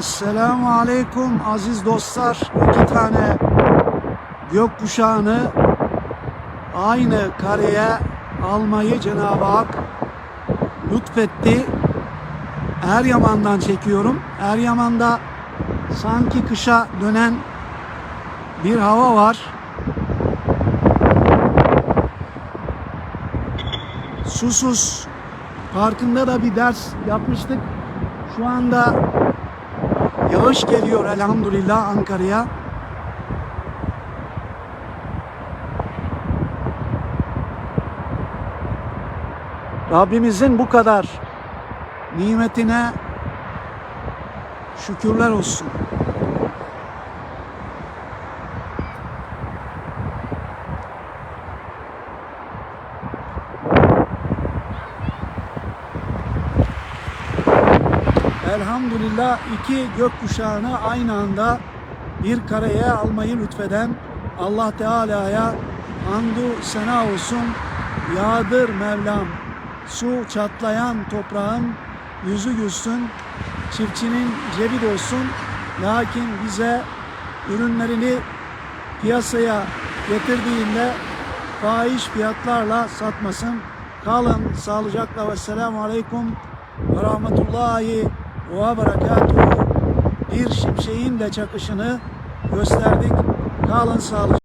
Esselamu Aleyküm aziz dostlar. İki tane gökkuşağını aynı kareye almayı Cenab-ı Hak lütfetti. Eryaman'dan çekiyorum. Eryaman'da sanki kışa dönen bir hava var. Susuz Parkında da bir ders yapmıştık. Şu anda yağış geliyor elhamdülillah Ankara'ya. Rabbimizin bu kadar nimetine şükürler olsun. Elhamdülillah iki gökkuşağını aynı anda bir kareye almayı lütfeden Allah Teala'ya hamdü sena olsun. Yağdır Mevlam. Su çatlayan toprağın yüzü gülsün. Çiftçinin cebi dolsun. Lakin bize ürünlerini piyasaya getirdiğinde fahiş fiyatlarla satmasın. Kalın sağlıcakla ve selamu aleyküm ve rahmetullahi ve berekatuhu. Bir şimşeğin de çakışını gösterdik. Kalın sağlıcakla.